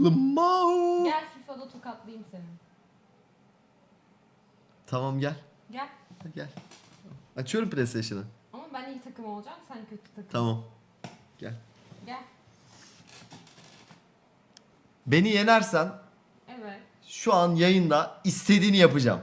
Lamau. Gel FIFA'da tokatlayayım seni. Tamam gel. Gel. Gel. Açıyorum PlayStation'ı. Ama ben iyi takım olacağım, sen kötü takım. Tamam. Gel. Gel. Beni yenersen Evet. şu an yayında istediğini yapacağım.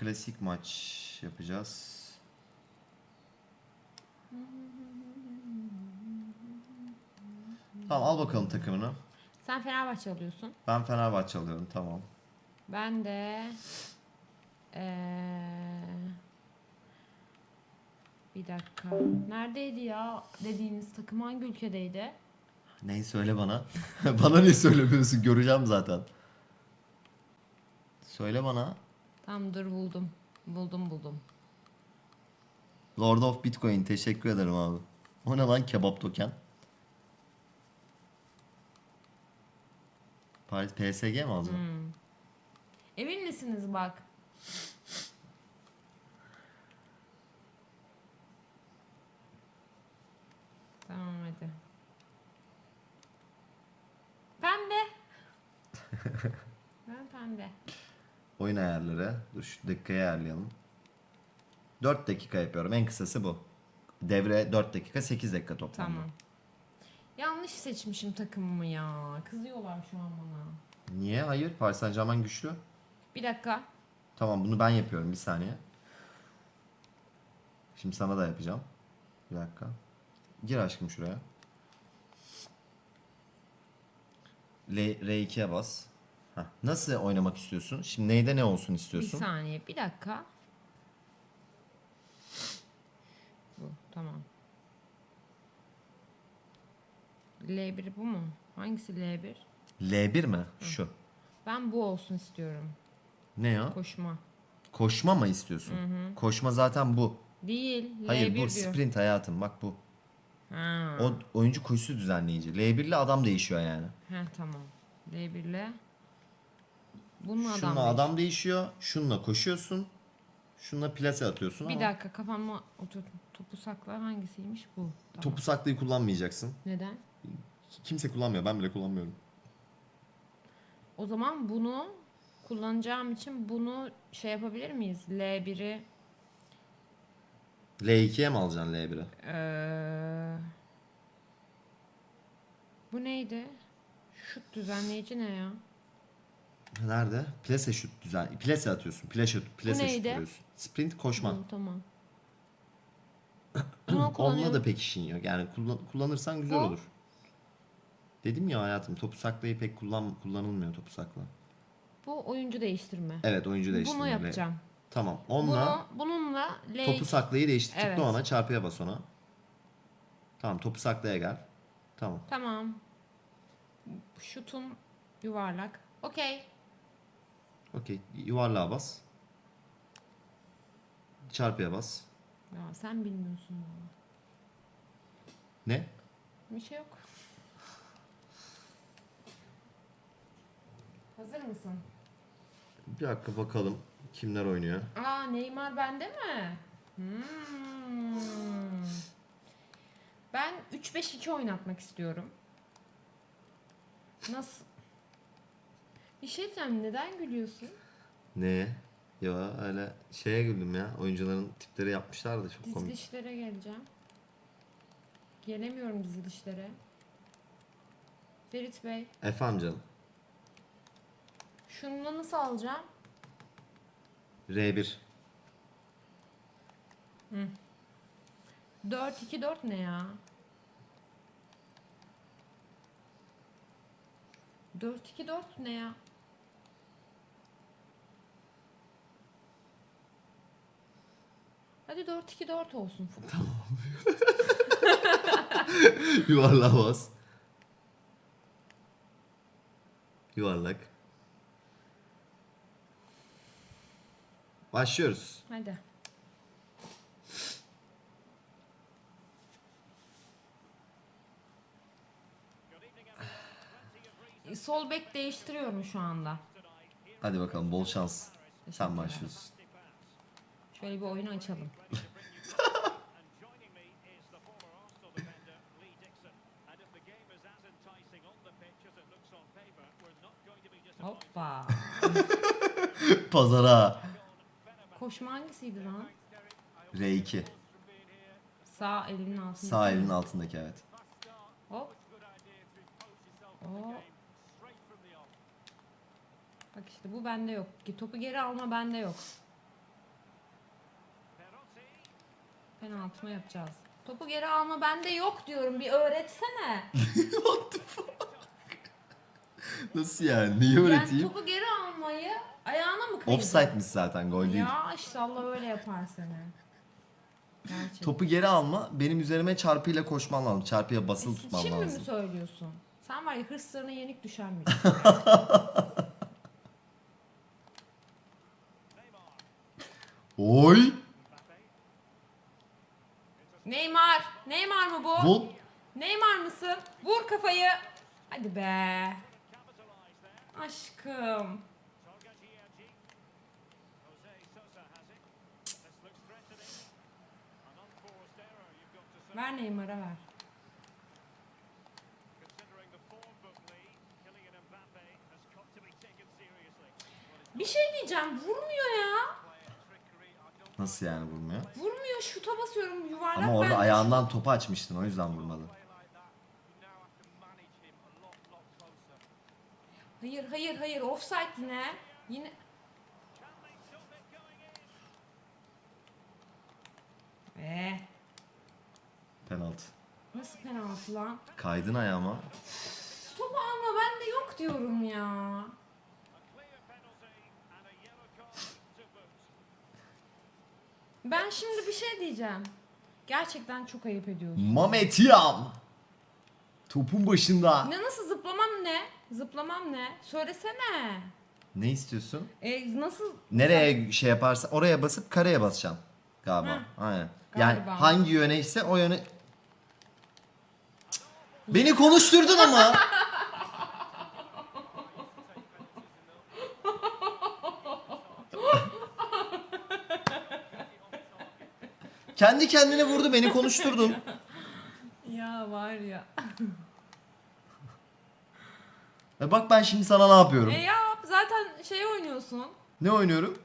Klasik maç yapacağız. Tamam al bakalım takımını. Sen Fenerbahçe alıyorsun. Ben Fenerbahçe alıyorum tamam. Ben de eee bir dakika. Neredeydi ya dediğiniz takım hangi ülkedeydi? Neyi söyle bana. bana niye söylemiyorsun? Göreceğim zaten. Söyle bana. Tamam dur buldum. Buldum buldum. Lord of Bitcoin teşekkür ederim abi. O ne lan kebap token? Paris PSG mi alacağım? Hmm. Emin misiniz bak? Tamam hadi. Pembe. ben pembe. Oyun ayarları. Dur şu dakikayı ayarlayalım. 4 dakika yapıyorum. En kısası bu. Devre 4 dakika 8 dakika toplamda. Tamam. Yanlış seçmişim takımımı ya. Kızıyorlar şu an bana. Niye? Hayır. Paris Saint Germain güçlü. Bir dakika. Tamam bunu ben yapıyorum bir saniye. Şimdi sana da yapacağım. Bir dakika. Gir aşkım şuraya. L, R2'ye bas. Heh. Nasıl oynamak istiyorsun? Şimdi neyde ne olsun Bir istiyorsun? saniye. Bir dakika. Bu. Tamam. L1 bu mu? Hangisi L1? L1 mi? Şu. Ben bu olsun istiyorum. Ne ya? Koşma. Koşma mı istiyorsun? Koşma zaten bu. Değil. Hayır L1 bu diyor. sprint hayatım bak bu. Ha. O oyuncu koşusu düzenleyici. L1 ile adam değişiyor yani. Heh, tamam. L1 ile bunun adam. Şununla adam değişiyor. Şununla koşuyorsun. Şununla plase atıyorsun Bir ama dakika kafama otur. Topu sakla hangisiymiş bu? Tamam. topu saklayı kullanmayacaksın. Neden? Kimse kullanmıyor. Ben bile kullanmıyorum. O zaman bunu kullanacağım için bunu şey yapabilir miyiz? L1'i L2'ye mi alacaksın L1'i? Ee, bu neydi? Şut düzenleyici ne ya? Nerede? Plase şut düzen. Plase atıyorsun. Plase, plase şut neydi? vuruyorsun. Sprint koşma. Bu, tamam. Bunu Onunla kullanıyorum. da pek işin yok. Yani kullan- kullanırsan güzel Bu? olur. Dedim ya hayatım topu saklayı pek kullan kullanılmıyor topu sakla. Bu oyuncu değiştirme. Evet oyuncu değiştirme. Bunu L- yapacağım. Tamam. Onunla Bunu bununla L topu saklayı değiştir. Evet. Tıkla ona çarpıya bas ona. Tamam topu saklaya gel. Tamam. Tamam. Şutum yuvarlak. Okey. Okey. Yuvarlığa bas. Çarpıya bas. Ya sen bilmiyorsun valla. Ne? Bir şey yok. Hazır mısın? Bir dakika bakalım kimler oynuyor. Aa Neymar bende mi? Hmm. Ben 3-5-2 oynatmak istiyorum. Nasıl? Bir şey diyeceğim neden gülüyorsun? Ne? Ya öyle şeye güldüm ya. Oyuncuların tipleri yapmışlar da çok komik. Dizilişlere geleceğim. Gelemiyorum dizilişlere. Ferit Bey, Efendim canım. şunu nasıl alacağım? R1. 4-2-4 ne ya? 4-2-4 ne ya? Hadi 4-2-4 olsun. Yuvarlığa bas. Yuvarlak. Başlıyoruz. Hadi. Sol bek değiştiriyorum şu anda. Hadi bakalım bol şans. Sen başlıyorsun. Şöyle bir oyunu açalım. Hoppa. Pazara. Koşma hangisiydi lan? R2. Sağ elinin altında. Sağ elinin altındaki evet. Hop. Hop. Bak işte bu bende yok. Ki Topu geri alma bende yok. Penaltı mı yapacağız? Topu geri alma bende yok diyorum. Bir öğretsene. What the fuck? Nasıl yani? Neyi Yani öğreteyim? topu geri almayı ayağına mı kayacağım? Offside'miş zaten gol değil. Ya işte Allah öyle yapar seni. Gerçekten. Topu geri alma. Benim üzerime çarpıyla koşman lazım. Çarpıya basılı E, tutmam Şimdi mi lazım. söylüyorsun? Sen var ya hırslarına yenik düşen biri. Oy! Neymar. Neymar mı bu? Bu Neymar mısın? Vur kafayı. Hadi be. Aşkım. Ver Neymar'a ver. Bir şey diyeceğim. Vurmuyor ya. Nasıl yani vurmuyor? Vurmuyor. Şuta basıyorum yuvarlak. Ama orada ben de ayağından topu açmıştın o yüzden vurmadı. Hayır hayır hayır offside yine. Yine. Eee Penaltı. nasıl penaltı lan? Kaydın ayağıma. Topu alma bende yok diyorum ya. Ben şimdi bir şey diyeceğim. Gerçekten çok ayıp ediyorsun. Mamet Yam. Topun başında. Ne nasıl zıplamam ne? Zıplamam ne? Söylesene. Ne istiyorsun? E, nasıl? Nereye şey yaparsa oraya basıp kareye basacaksın galiba. Hı. Aynen. Yani Galiba. hangi yöne ise o yöne Beni konuşturdun ama. Kendi kendine vurdu beni konuşturdun. Ya var ya. E bak ben şimdi sana ne yapıyorum? E yap zaten şey oynuyorsun. Ne oynuyorum?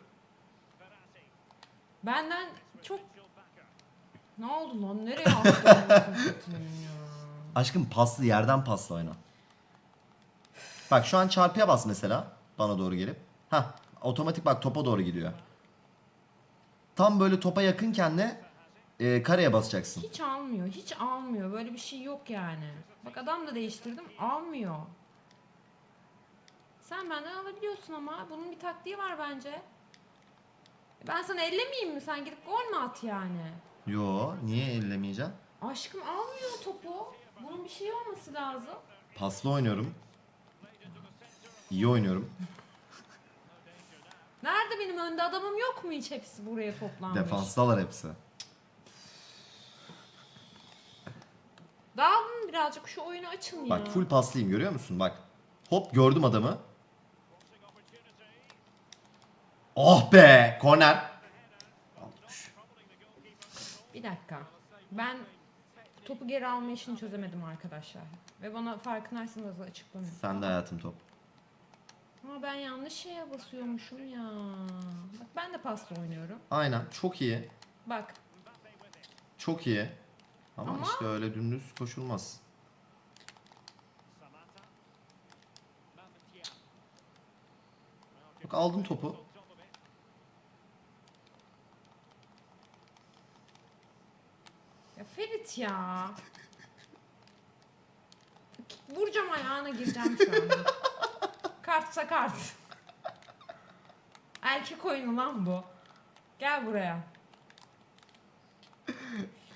Benden çok... Ne oldu lan? Nereye attın? ya? Aşkım paslı yerden pasla oyna. Bak şu an çarpıya bas mesela bana doğru gelip. Ha otomatik bak topa doğru gidiyor. Tam böyle topa yakınken de e, kareye basacaksın. Hiç almıyor. Hiç almıyor. Böyle bir şey yok yani. Bak adam da değiştirdim. Almıyor. Sen benden alabiliyorsun ama. Bunun bir taktiği var bence. Ben sana ellemeyeyim mi? Sen gidip gol mü at yani? Yo niye ellemeyeceğim? Aşkım almıyor topu. Bunun bir şey olması lazım. Paslı oynuyorum. İyi oynuyorum. Nerede benim önde adamım yok mu hiç hepsi buraya toplanmış? Defanstalar hepsi. Birazcık şu oyunu açın ya. Bak full paslıyım görüyor musun? Bak. Hop gördüm adamı. Oh be! Korner. Bir dakika. Ben topu geri alma işini çözemedim arkadaşlar. Ve bana farkındaysanız da açıklanın. Sen de hayatım top. Ama ben yanlış şeye basıyormuşum ya. Bak ben de pasta oynuyorum. Aynen çok iyi. Bak Çok iyi. Ama, Ama- işte öyle dümdüz koşulmaz. Aldın topu. ya Ferit ya. Vuracağım ayağına gireceğim şu an. Kartsa kart. Erkek oyunu lan bu. Gel buraya.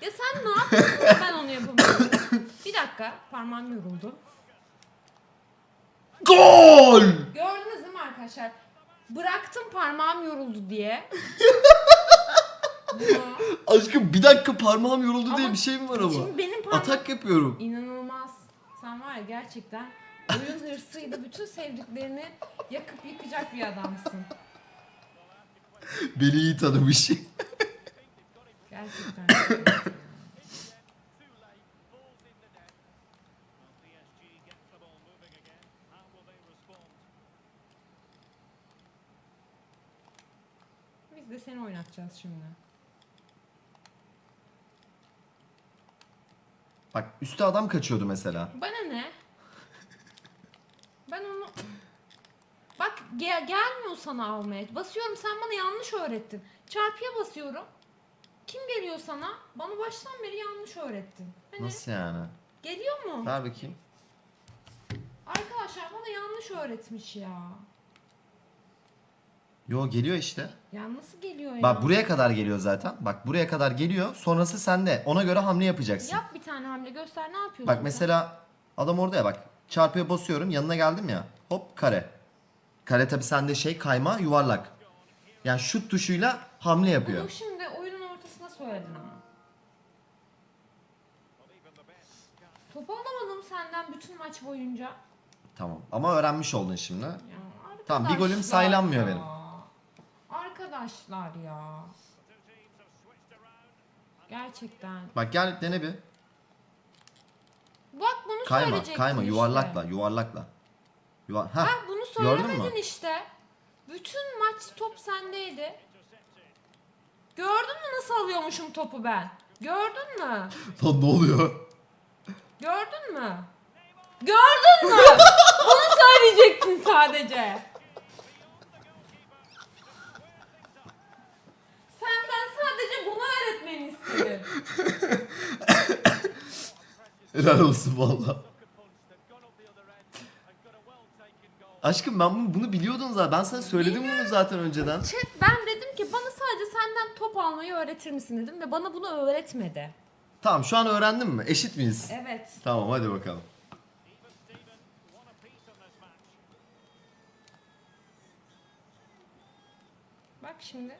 Ya sen ne yapıyorsun da ben onu yapamıyorum. Bir dakika parmağım yoruldu. Gol! Gördünüz değil mi arkadaşlar? Bıraktım parmağım yoruldu diye. Bunu. Aşkım bir dakika parmağım yoruldu diye Ama bir şey mi var ama? Şimdi benim parmağım Atak yapıyorum. inanılmaz. Sen var ya gerçekten oyun hırsıyla bütün sevdiklerini yakıp yıkacak bir adamsın. Beni iyi tanımış. Gerçekten. De seni oynatacağız şimdi. Bak üstte adam kaçıyordu mesela. Bana ne? Ben onu... Bak gel gelmiyor sana almaya. Basıyorum sen bana yanlış öğrettin. Çarpıya basıyorum. Kim geliyor sana? Bana baştan beri yanlış öğrettin. Hani Nasıl yani? geliyor mu? Ver bakayım. Arkadaşlar bana yanlış öğretmiş ya. Yo geliyor işte. Ya nasıl geliyor ya? Bak buraya kadar geliyor zaten. Bak buraya kadar geliyor. Sonrası sende. Ona göre hamle yapacaksın. Yap bir tane hamle göster ne yapıyorsun? Bak sen? mesela adam orada ya bak. Çarpıya basıyorum. Yanına geldim ya. Hop kare. Kare tabi sende şey kayma yuvarlak. Yani şut tuşuyla hamle yapıyor. Bunu şimdi oyunun ortasına söyledin ama. Topu alamadım senden bütün maç boyunca. Tamam. Ama öğrenmiş oldun şimdi. Ya Tamam, bir golüm saylanmıyor ya. benim. Arkadaşlar ya. Gerçekten. Bak gel dene bir. Bak bunu Kayma, söyleyecektin kayma, işte. yuvarlakla, yuvarlakla. Yuvar ha. Ha bunu söylemedin işte. Bütün maç top sendeydi. Gördün mü nasıl alıyormuşum topu ben? Gördün mü? Lan ne oluyor? Gördün mü? Gördün mü? Bunu söyleyecektin sadece. İstedim. Helal olsun valla. Aşkım ben bunu, bunu biliyordum zaten. Ben sana söyledim bunu zaten önceden. Chat ben dedim ki bana sadece senden top almayı öğretir misin dedim ve bana bunu öğretmedi. Tamam şu an öğrendin mi? Eşit miyiz? Evet. Tamam hadi bakalım. Bak şimdi.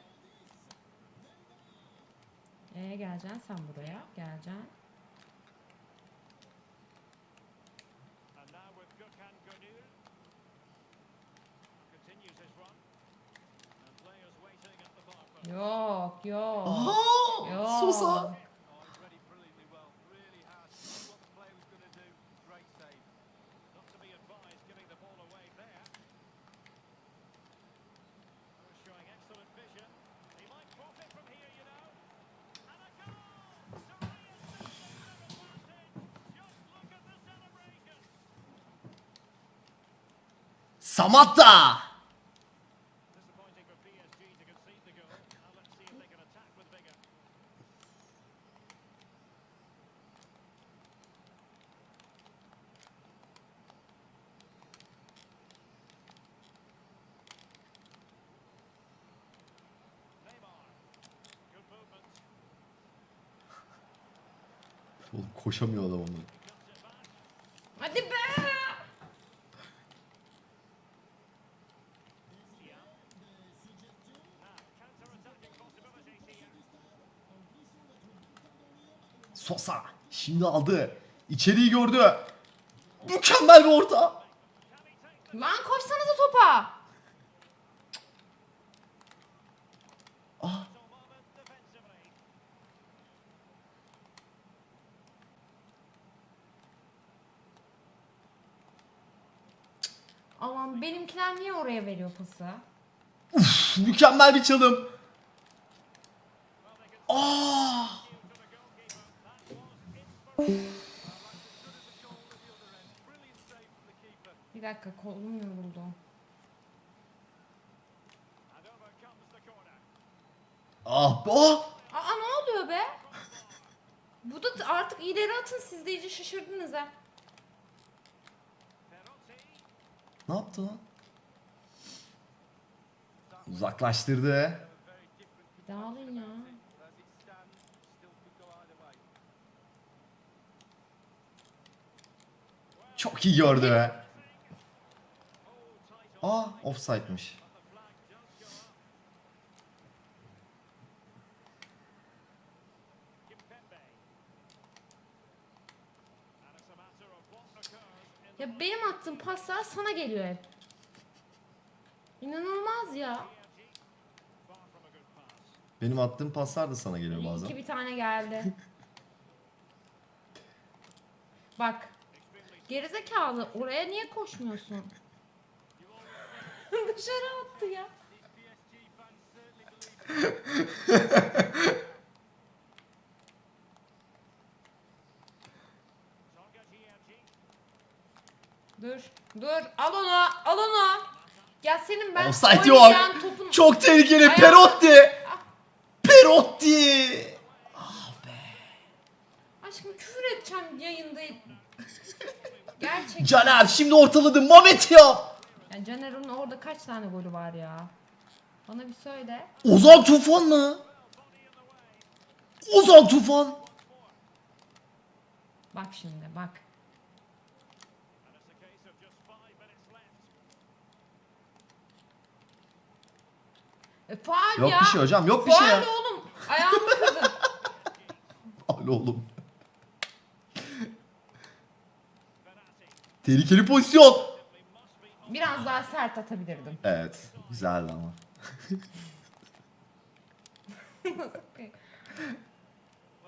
Waiting at the far post. Yok yok. Aha! Yok. Sosa. さまった고시험이 하다 보면 Sosa. Şimdi aldı. İçeriği gördü. Mükemmel bir orta. Lan koşsanıza topa. Ah. Aman benimkiler niye oraya veriyor pası? Mükemmel bir çalım. Aa! Bir dakika kolum yoruldu. Ah! Oh! Aa ne oluyor be? Bu da artık ileri atın siz de iyice şaşırdınız ha. Ne yaptı lan? Uzaklaştırdı. Çok iyi gördü be. Aa offside'miş. Ya benim attığım paslar sana geliyor hep. İnanılmaz ya. Benim attığım paslar da sana geliyor İyi bazen. ki bir tane geldi. Bak. Gerizekalı oraya niye koşmuyorsun? Dışarı attı ya. Dur. Dur. Al onu. Al onu. Ya senin ben Offside yok. topun... Çok tehlikeli. Ayağım- Perotti. Perotti. Aşkım küfür edeceğim yayında. Gerçekten. Caner şimdi ortaladı. Mamet ya. Ya Caner'in orada kaç tane golü var ya? Bana bir söyle. Ozan Tufan mı? Ozan Tufan. Bak şimdi bak. E, faal Yok ya. bir şey hocam. Yok bir faal şey ya. oğlum. Ayağımı kırdın. Al oğlum. Tehlikeli pozisyon. Biraz daha sert atabilirdim. Evet. Güzeldi ama. Well,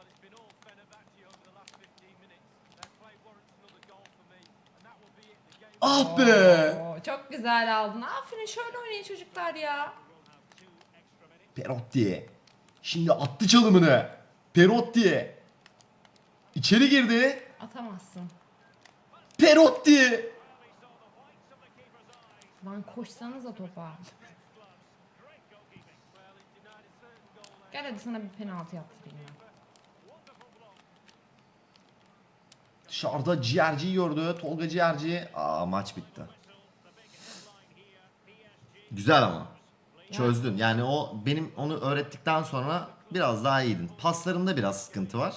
it's been all Fenerbahce over the last 15 minutes. Their play warrants another goal for me, and that will be it. The game Ah be. Oo, çok güzel aldın. Aferin şöyle oynayın çocuklar ya. Perotti. Şimdi attı çalımını. Perotti. İçeri girdi. Atamazsın. Perotti. Lan koşsanıza topa. Gel hadi sana bir penaltı yaptırayım ben. Dışarıda ciğerciyi gördü. Tolga ciğerci. Aa maç bitti. Güzel ama. Çözdün. Yani o benim onu öğrettikten sonra biraz daha iyiydin. Paslarında biraz sıkıntı var.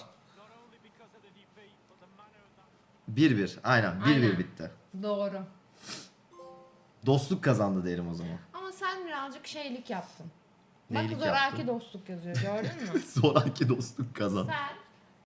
1-1. Aynen. 1-1 Aynen. bitti. Doğru. Dostluk kazandı derim o zaman. Ama sen birazcık şeylik yaptın. Neylik Bak zoraki yaptım? dostluk yazıyor gördün mü? Sonraki dostluk kazandı. sen